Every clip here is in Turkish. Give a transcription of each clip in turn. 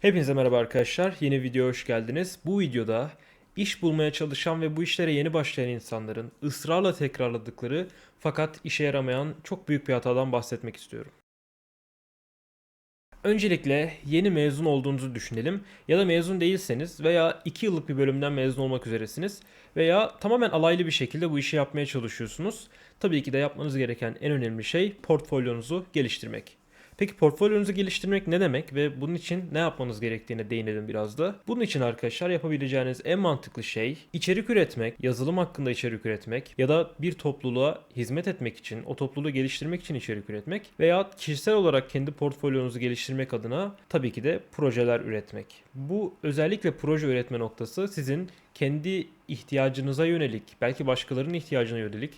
Hepinize merhaba arkadaşlar. Yeni videoya hoş geldiniz. Bu videoda iş bulmaya çalışan ve bu işlere yeni başlayan insanların ısrarla tekrarladıkları fakat işe yaramayan çok büyük bir hatadan bahsetmek istiyorum. Öncelikle yeni mezun olduğunuzu düşünelim ya da mezun değilseniz veya 2 yıllık bir bölümden mezun olmak üzeresiniz veya tamamen alaylı bir şekilde bu işi yapmaya çalışıyorsunuz. Tabii ki de yapmanız gereken en önemli şey portfolyonuzu geliştirmek. Peki portfolyonuzu geliştirmek ne demek ve bunun için ne yapmanız gerektiğine değinelim biraz da. Bunun için arkadaşlar yapabileceğiniz en mantıklı şey içerik üretmek, yazılım hakkında içerik üretmek ya da bir topluluğa hizmet etmek için, o topluluğu geliştirmek için içerik üretmek veya kişisel olarak kendi portfolyonuzu geliştirmek adına tabii ki de projeler üretmek. Bu özellikle proje üretme noktası sizin kendi ihtiyacınıza yönelik, belki başkalarının ihtiyacına yönelik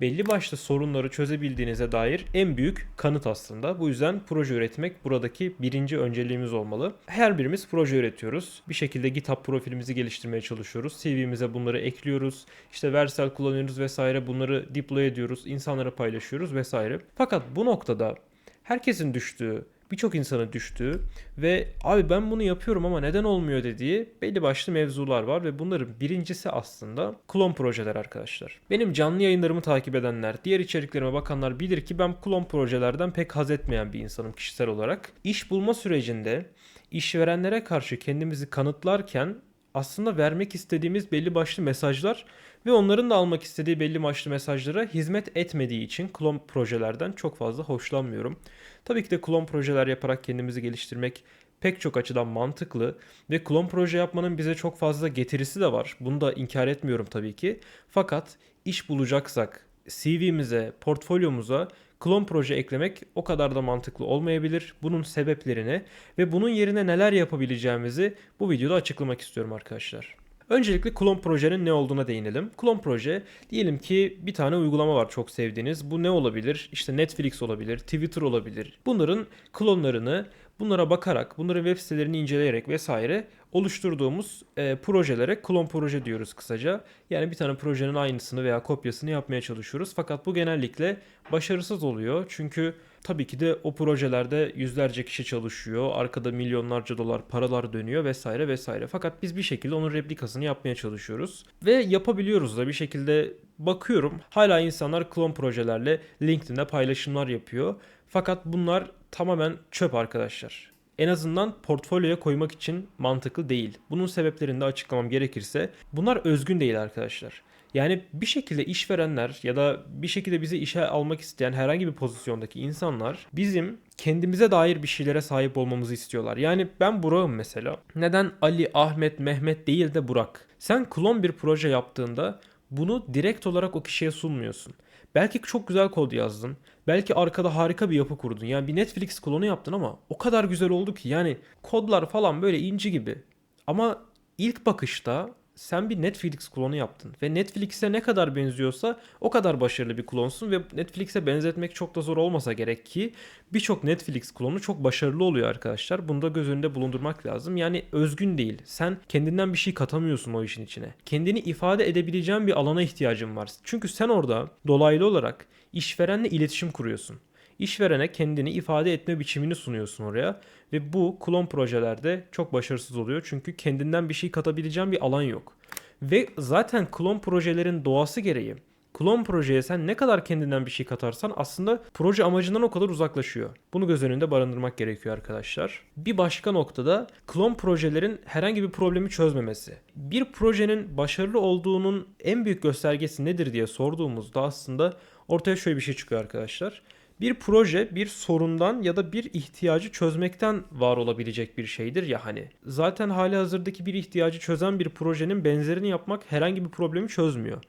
belli başlı sorunları çözebildiğinize dair en büyük kanıt aslında. Bu yüzden proje üretmek buradaki birinci önceliğimiz olmalı. Her birimiz proje üretiyoruz. Bir şekilde GitHub profilimizi geliştirmeye çalışıyoruz. CV'mize bunları ekliyoruz. İşte Vercel kullanıyoruz vesaire. Bunları deploy ediyoruz. insanlara paylaşıyoruz vesaire. Fakat bu noktada herkesin düştüğü birçok insanın düştüğü ve abi ben bunu yapıyorum ama neden olmuyor dediği belli başlı mevzular var ve bunların birincisi aslında klon projeler arkadaşlar. Benim canlı yayınlarımı takip edenler, diğer içeriklerime bakanlar bilir ki ben klon projelerden pek haz etmeyen bir insanım kişisel olarak. İş bulma sürecinde işverenlere karşı kendimizi kanıtlarken aslında vermek istediğimiz belli başlı mesajlar ve onların da almak istediği belli başlı mesajlara hizmet etmediği için klon projelerden çok fazla hoşlanmıyorum. Tabii ki de klon projeler yaparak kendimizi geliştirmek pek çok açıdan mantıklı ve klon proje yapmanın bize çok fazla getirisi de var. Bunu da inkar etmiyorum tabii ki. Fakat iş bulacaksak CV'mize, portfolyomuza klon proje eklemek o kadar da mantıklı olmayabilir. Bunun sebeplerini ve bunun yerine neler yapabileceğimizi bu videoda açıklamak istiyorum arkadaşlar. Öncelikle klon projenin ne olduğuna değinelim. Klon proje diyelim ki bir tane uygulama var çok sevdiğiniz. Bu ne olabilir? İşte Netflix olabilir, Twitter olabilir. Bunların klonlarını bunlara bakarak, bunların web sitelerini inceleyerek vesaire oluşturduğumuz e, projelere klon proje diyoruz kısaca. Yani bir tane projenin aynısını veya kopyasını yapmaya çalışıyoruz. Fakat bu genellikle başarısız oluyor. Çünkü tabii ki de o projelerde yüzlerce kişi çalışıyor. Arkada milyonlarca dolar paralar dönüyor vesaire vesaire. Fakat biz bir şekilde onun replikasını yapmaya çalışıyoruz. Ve yapabiliyoruz da bir şekilde bakıyorum. Hala insanlar klon projelerle LinkedIn'de paylaşımlar yapıyor. Fakat bunlar tamamen çöp arkadaşlar en azından portfolyoya koymak için mantıklı değil. Bunun sebeplerini de açıklamam gerekirse bunlar özgün değil arkadaşlar. Yani bir şekilde işverenler ya da bir şekilde bizi işe almak isteyen herhangi bir pozisyondaki insanlar bizim kendimize dair bir şeylere sahip olmamızı istiyorlar. Yani ben Burak'ım mesela. Neden Ali, Ahmet, Mehmet değil de Burak? Sen klon bir proje yaptığında bunu direkt olarak o kişiye sunmuyorsun. Belki çok güzel kod yazdın. Belki arkada harika bir yapı kurdun. Yani bir Netflix klonu yaptın ama o kadar güzel oldu ki yani kodlar falan böyle inci gibi. Ama ilk bakışta sen bir Netflix klonu yaptın ve Netflix'e ne kadar benziyorsa o kadar başarılı bir klonsun ve Netflix'e benzetmek çok da zor olmasa gerek ki birçok Netflix klonu çok başarılı oluyor arkadaşlar. Bunu da göz önünde bulundurmak lazım. Yani özgün değil. Sen kendinden bir şey katamıyorsun o işin içine. Kendini ifade edebileceğin bir alana ihtiyacın var. Çünkü sen orada dolaylı olarak işverenle iletişim kuruyorsun. İşverene kendini ifade etme biçimini sunuyorsun oraya ve bu klon projelerde çok başarısız oluyor çünkü kendinden bir şey katabileceğin bir alan yok. Ve zaten klon projelerin doğası gereği klon projeye sen ne kadar kendinden bir şey katarsan aslında proje amacından o kadar uzaklaşıyor. Bunu göz önünde barındırmak gerekiyor arkadaşlar. Bir başka noktada klon projelerin herhangi bir problemi çözmemesi. Bir projenin başarılı olduğunun en büyük göstergesi nedir diye sorduğumuzda aslında ortaya şöyle bir şey çıkıyor arkadaşlar. Bir proje bir sorundan ya da bir ihtiyacı çözmekten var olabilecek bir şeydir ya hani. Zaten hali hazırdaki bir ihtiyacı çözen bir projenin benzerini yapmak herhangi bir problemi çözmüyor.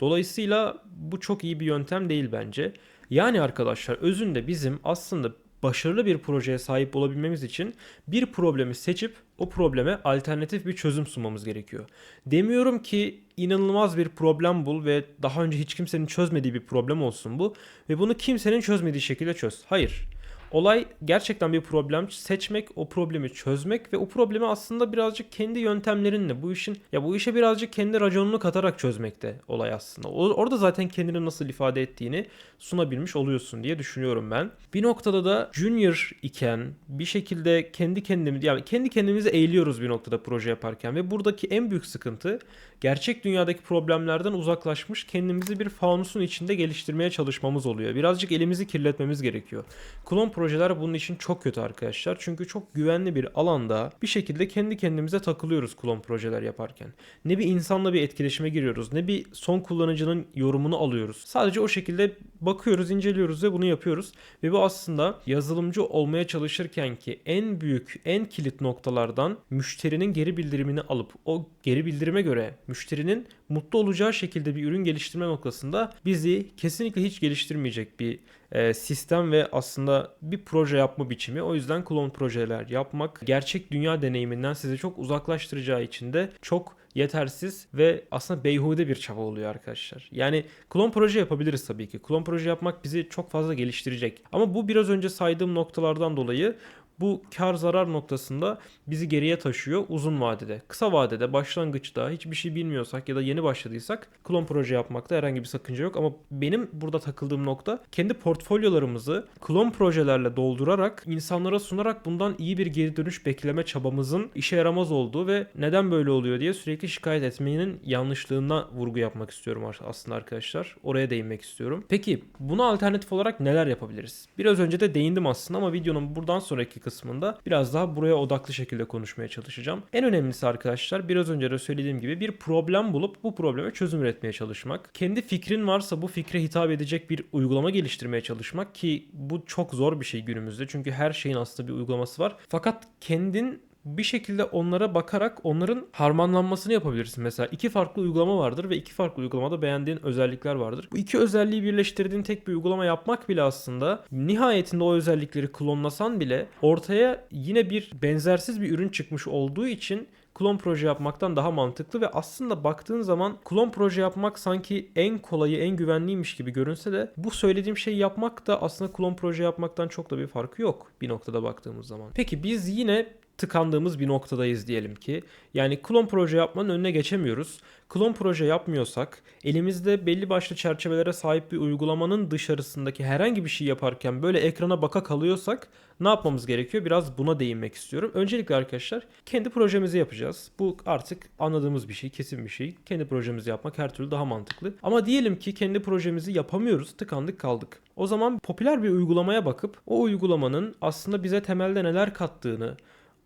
Dolayısıyla bu çok iyi bir yöntem değil bence. Yani arkadaşlar özünde bizim aslında başarılı bir projeye sahip olabilmemiz için bir problemi seçip o probleme alternatif bir çözüm sunmamız gerekiyor. Demiyorum ki inanılmaz bir problem bul ve daha önce hiç kimsenin çözmediği bir problem olsun bu ve bunu kimsenin çözmediği şekilde çöz. Hayır. Olay gerçekten bir problem seçmek, o problemi çözmek ve o problemi aslında birazcık kendi yöntemlerinle bu işin ya bu işe birazcık kendi raconunu katarak çözmekte olay aslında. Orada zaten kendini nasıl ifade ettiğini sunabilmiş oluyorsun diye düşünüyorum ben. Bir noktada da junior iken bir şekilde kendi kendimizi yani kendi kendimizi eğiliyoruz bir noktada proje yaparken ve buradaki en büyük sıkıntı gerçek dünyadaki problemlerden uzaklaşmış kendimizi bir fanusun içinde geliştirmeye çalışmamız oluyor. Birazcık elimizi kirletmemiz gerekiyor. Klon projeler bunun için çok kötü arkadaşlar. Çünkü çok güvenli bir alanda bir şekilde kendi kendimize takılıyoruz klon projeler yaparken. Ne bir insanla bir etkileşime giriyoruz ne bir son kullanıcının yorumunu alıyoruz. Sadece o şekilde bakıyoruz, inceliyoruz ve bunu yapıyoruz. Ve bu aslında yazılımcı olmaya çalışırken ki en büyük, en kilit noktalardan müşterinin geri bildirimini alıp o geri bildirime göre müşterinin mutlu olacağı şekilde bir ürün geliştirme noktasında bizi kesinlikle hiç geliştirmeyecek bir e, sistem ve aslında bir proje yapma biçimi. O yüzden klon projeler yapmak gerçek dünya deneyiminden sizi çok uzaklaştıracağı için de çok yetersiz ve aslında beyhude bir çaba oluyor arkadaşlar. Yani klon proje yapabiliriz tabii ki. Klon proje yapmak bizi çok fazla geliştirecek. Ama bu biraz önce saydığım noktalardan dolayı bu kar zarar noktasında bizi geriye taşıyor uzun vadede. Kısa vadede başlangıçta hiçbir şey bilmiyorsak ya da yeni başladıysak klon proje yapmakta herhangi bir sakınca yok ama benim burada takıldığım nokta kendi portfolyolarımızı klon projelerle doldurarak insanlara sunarak bundan iyi bir geri dönüş bekleme çabamızın işe yaramaz olduğu ve neden böyle oluyor diye sürekli şikayet etmenin yanlışlığına vurgu yapmak istiyorum aslında arkadaşlar. Oraya değinmek istiyorum. Peki buna alternatif olarak neler yapabiliriz? Biraz önce de değindim aslında ama videonun buradan sonraki kısmında biraz daha buraya odaklı şekilde konuşmaya çalışacağım. En önemlisi arkadaşlar biraz önce de söylediğim gibi bir problem bulup bu probleme çözüm üretmeye çalışmak. Kendi fikrin varsa bu fikre hitap edecek bir uygulama geliştirmeye çalışmak ki bu çok zor bir şey günümüzde. Çünkü her şeyin aslında bir uygulaması var. Fakat kendin bir şekilde onlara bakarak onların harmanlanmasını yapabilirsin. Mesela iki farklı uygulama vardır ve iki farklı uygulamada beğendiğin özellikler vardır. Bu iki özelliği birleştirdiğin tek bir uygulama yapmak bile aslında nihayetinde o özellikleri klonlasan bile ortaya yine bir benzersiz bir ürün çıkmış olduğu için klon proje yapmaktan daha mantıklı ve aslında baktığın zaman klon proje yapmak sanki en kolayı, en güvenliymiş gibi görünse de bu söylediğim şeyi yapmak da aslında klon proje yapmaktan çok da bir farkı yok bir noktada baktığımız zaman. Peki biz yine tıkandığımız bir noktadayız diyelim ki. Yani klon proje yapmanın önüne geçemiyoruz. Klon proje yapmıyorsak, elimizde belli başlı çerçevelere sahip bir uygulamanın dışarısındaki herhangi bir şey yaparken böyle ekrana baka kalıyorsak ne yapmamız gerekiyor? Biraz buna değinmek istiyorum. Öncelikle arkadaşlar kendi projemizi yapacağız. Bu artık anladığımız bir şey, kesin bir şey. Kendi projemizi yapmak her türlü daha mantıklı. Ama diyelim ki kendi projemizi yapamıyoruz, tıkandık kaldık. O zaman popüler bir uygulamaya bakıp o uygulamanın aslında bize temelde neler kattığını,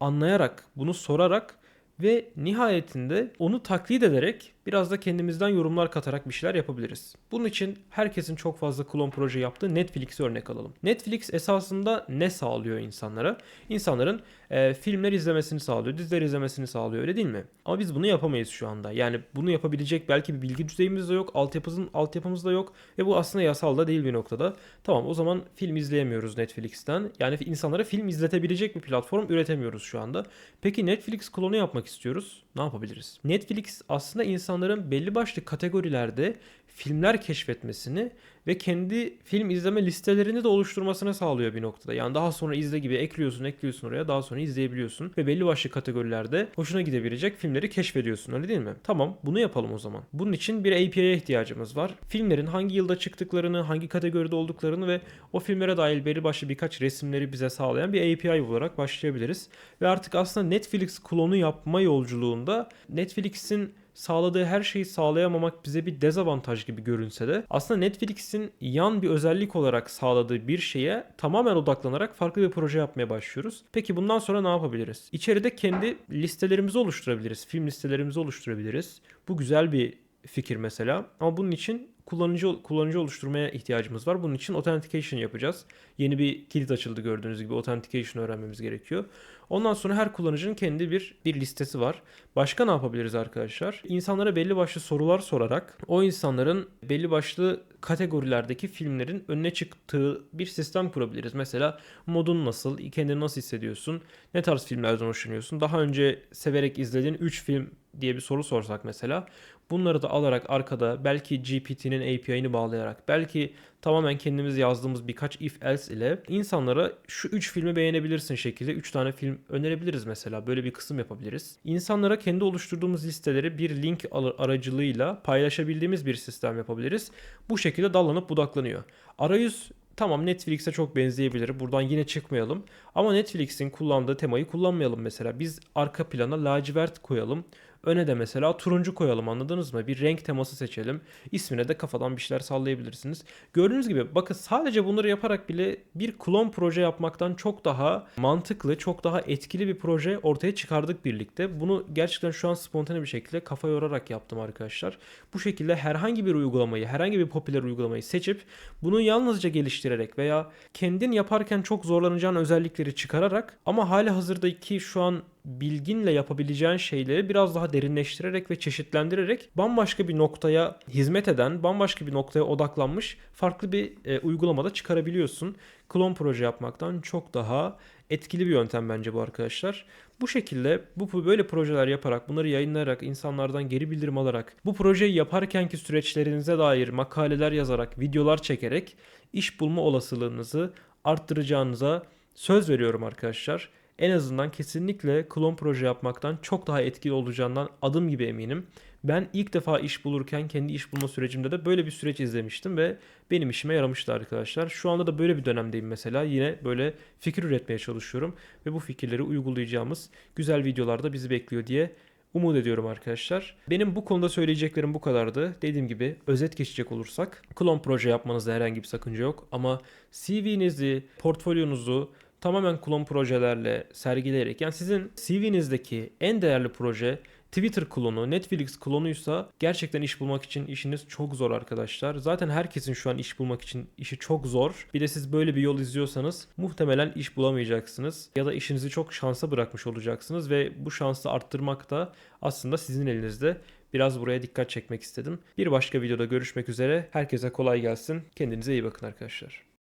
anlayarak, bunu sorarak ve nihayetinde onu taklit ederek biraz da kendimizden yorumlar katarak bir şeyler yapabiliriz. Bunun için herkesin çok fazla klon proje yaptığı Netflix'i örnek alalım. Netflix esasında ne sağlıyor insanlara? İnsanların e, filmler izlemesini sağlıyor, diziler izlemesini sağlıyor öyle değil mi? Ama biz bunu yapamayız şu anda. Yani bunu yapabilecek belki bir bilgi düzeyimiz de yok, altyapımızın altyapımız da yok ve bu aslında yasal da değil bir noktada. Tamam o zaman film izleyemiyoruz Netflix'ten. Yani insanlara film izletebilecek bir platform üretemiyoruz şu anda. Peki Netflix klonu yapmak istiyoruz. Ne yapabiliriz? Netflix aslında insanların belli başlı kategorilerde filmler keşfetmesini ve kendi film izleme listelerini de oluşturmasını sağlıyor bir noktada. Yani daha sonra izle gibi ekliyorsun, ekliyorsun oraya daha sonra izleyebiliyorsun ve belli başlı kategorilerde hoşuna gidebilecek filmleri keşfediyorsun öyle değil mi? Tamam bunu yapalım o zaman. Bunun için bir API'ye ihtiyacımız var. Filmlerin hangi yılda çıktıklarını, hangi kategoride olduklarını ve o filmlere dair belli başlı birkaç resimleri bize sağlayan bir API olarak başlayabiliriz. Ve artık aslında Netflix klonu yapma yolculuğunda Netflix'in sağladığı her şeyi sağlayamamak bize bir dezavantaj gibi görünse de aslında Netflix'in yan bir özellik olarak sağladığı bir şeye tamamen odaklanarak farklı bir proje yapmaya başlıyoruz. Peki bundan sonra ne yapabiliriz? İçeride kendi listelerimizi oluşturabiliriz. Film listelerimizi oluşturabiliriz. Bu güzel bir fikir mesela. Ama bunun için kullanıcı kullanıcı oluşturmaya ihtiyacımız var. Bunun için authentication yapacağız. Yeni bir kilit açıldı gördüğünüz gibi authentication öğrenmemiz gerekiyor. Ondan sonra her kullanıcının kendi bir bir listesi var. Başka ne yapabiliriz arkadaşlar? İnsanlara belli başlı sorular sorarak o insanların belli başlı kategorilerdeki filmlerin önüne çıktığı bir sistem kurabiliriz. Mesela modun nasıl, kendini nasıl hissediyorsun, ne tarz filmlerden hoşlanıyorsun, daha önce severek izlediğin 3 film diye bir soru sorsak mesela Bunları da alarak arkada belki GPT'nin API'ini bağlayarak belki tamamen kendimiz yazdığımız birkaç if else ile insanlara şu 3 filmi beğenebilirsin şekilde 3 tane film önerebiliriz mesela. Böyle bir kısım yapabiliriz. İnsanlara kendi oluşturduğumuz listeleri bir link aracılığıyla paylaşabildiğimiz bir sistem yapabiliriz. Bu şekilde dallanıp budaklanıyor. Arayüz Tamam Netflix'e çok benzeyebilir. Buradan yine çıkmayalım. Ama Netflix'in kullandığı temayı kullanmayalım mesela. Biz arka plana lacivert koyalım. Öne de mesela turuncu koyalım anladınız mı? Bir renk teması seçelim. İsmine de kafadan bir şeyler sallayabilirsiniz. Gördüğünüz gibi bakın sadece bunları yaparak bile bir klon proje yapmaktan çok daha mantıklı, çok daha etkili bir proje ortaya çıkardık birlikte. Bunu gerçekten şu an spontane bir şekilde kafa yorarak yaptım arkadaşlar. Bu şekilde herhangi bir uygulamayı, herhangi bir popüler uygulamayı seçip bunu yalnızca geliştirerek veya kendin yaparken çok zorlanacağın özellikleri çıkararak ama hali hazırdaki şu an bilginle yapabileceğin şeyleri biraz daha derinleştirerek ve çeşitlendirerek bambaşka bir noktaya hizmet eden, bambaşka bir noktaya odaklanmış farklı bir e, uygulamada çıkarabiliyorsun. Klon proje yapmaktan çok daha etkili bir yöntem bence bu arkadaşlar. Bu şekilde bu böyle projeler yaparak, bunları yayınlayarak, insanlardan geri bildirim alarak, bu projeyi yaparkenki süreçlerinize dair makaleler yazarak, videolar çekerek iş bulma olasılığınızı arttıracağınıza söz veriyorum arkadaşlar en azından kesinlikle klon proje yapmaktan çok daha etkili olacağından adım gibi eminim. Ben ilk defa iş bulurken kendi iş bulma sürecimde de böyle bir süreç izlemiştim ve benim işime yaramıştı arkadaşlar. Şu anda da böyle bir dönemdeyim mesela. Yine böyle fikir üretmeye çalışıyorum ve bu fikirleri uygulayacağımız güzel videolarda bizi bekliyor diye umut ediyorum arkadaşlar. Benim bu konuda söyleyeceklerim bu kadardı. Dediğim gibi özet geçecek olursak klon proje yapmanızda herhangi bir sakınca yok ama CV'nizi, portfolyonuzu tamamen klon projelerle sergileyerek yani sizin CV'nizdeki en değerli proje Twitter klonu, Netflix klonuysa gerçekten iş bulmak için işiniz çok zor arkadaşlar. Zaten herkesin şu an iş bulmak için işi çok zor. Bir de siz böyle bir yol izliyorsanız muhtemelen iş bulamayacaksınız ya da işinizi çok şansa bırakmış olacaksınız ve bu şansı arttırmak da aslında sizin elinizde. Biraz buraya dikkat çekmek istedim. Bir başka videoda görüşmek üzere. Herkese kolay gelsin. Kendinize iyi bakın arkadaşlar.